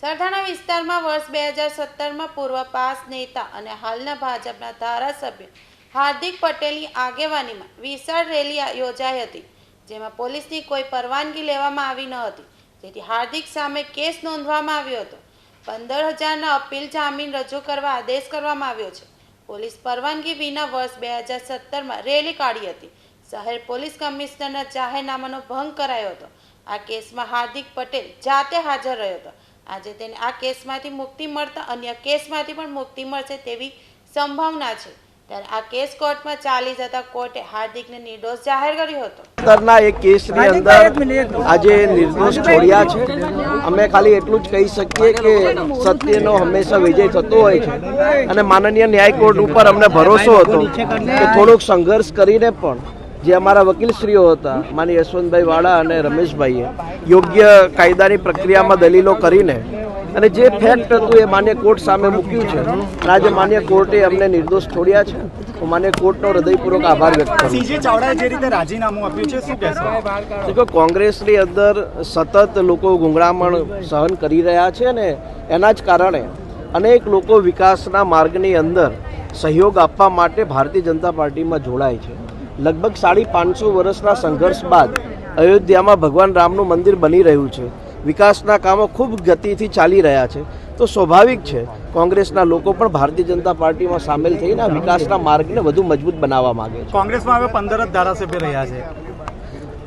સરથાણા વિસ્તારમાં વર્ષ બે હજાર સત્તરમાં પૂર્વ પાસ નેતા અને હાલના ભાજપના ધારાસભ્ય હાર્દિક પટેલની આગેવાનીમાં વિશાળ રેલી યોજાઈ હતી, જેમાં પોલીસની કોઈ પરવાનગી લેવામાં આવી ન હતી. જેથી હાર્દિક સામે કેસ નોંધવામાં આવ્યો હતો. પંદર હજારના અપીલ જામીન રજૂ કરવા આદેશ કરવામાં આવ્યો છે. પોલીસ પરવાનગી વિના વર્ષ બે હજાર સત્તરમાં રેલી કાઢી હતી. શહેર પોલીસ કમિશનરના જાહેરનામાનો ભંગ કરાયો હતો. આ કેસમાં હાર્દિક પટેલ જાતે હાજર રહ્યો હતો. આજે તેને આ કેસમાંથી મુક્તિ મળતા અન્ય કેસમાંથી પણ મુક્તિ મળશે તેવી સંભાવના છે. ત્યારે આ કેસ કોર્ટમાં ચાલી જતા કોર્ટે હાર્દિકને નિર્દોષ જાહેર કર્યો હતો. અત્યારના એક કેસની અંદર આજે નિર્દોષ છોડ્યા છે. અમે ખાલી એટલું જ કહી શકીએ કે સત્યનો હંમેશા વિજય થતો હોય છે. અને માનનીય ન્યાય કોર્ટ ઉપર અમને ભરોસો હતો કે થોડોક સંઘર્ષ કરીને પણ જે અમારા વકીલશ્રીઓ હતા માની યશવંતભાઈ વાળા અને રમેશભાઈએ યોગ્ય કાયદાની પ્રક્રિયામાં દલીલો કરીને અને જે ફેક્ટ હતું એ માન્ય કોર્ટ સામે મૂક્યું છે. અને આજે માન્ય કોર્ટે અમને નિર્દોષ છોડ્યા છે. હું માન્ય કોર્ટનો હૃદયપૂર્વક આભાર વ્યક્ત કરું છું. જે રીતે રાજીનામું આપ્યું છે શું કહેશો? કોંગ્રેસની અંદર સતત લોકો ગુંગળામણ સહન કરી રહ્યા છે ને એના જ કારણે અનેક લોકો વિકાસના માર્ગની અંદર સહયોગ આપવા માટે ભારતીય જનતા પાર્ટીમાં જોડાય છે. લગભગ સાડી પાંચસો વર્ષના સંઘર્ષ બાદ અયોધ્યામાં ભગવાન રામનું મંદિર બની રહ્યું છે. વિકાસના કામો ખૂબ ગતિથી ચાલી રહ્યા છે. તો સ્વાભાવિક છે, કોંગ્રેસના લોકો પણ ભારતીય જનતા પાર્ટીમાં સામેલ થઈને આ વિકાસના માર્ગને વધુ મજબૂત બનાવવા માંગે છે. કોંગ્રેસમાં હવે પંદર જ ધારાસભ્ય રહ્યા છે.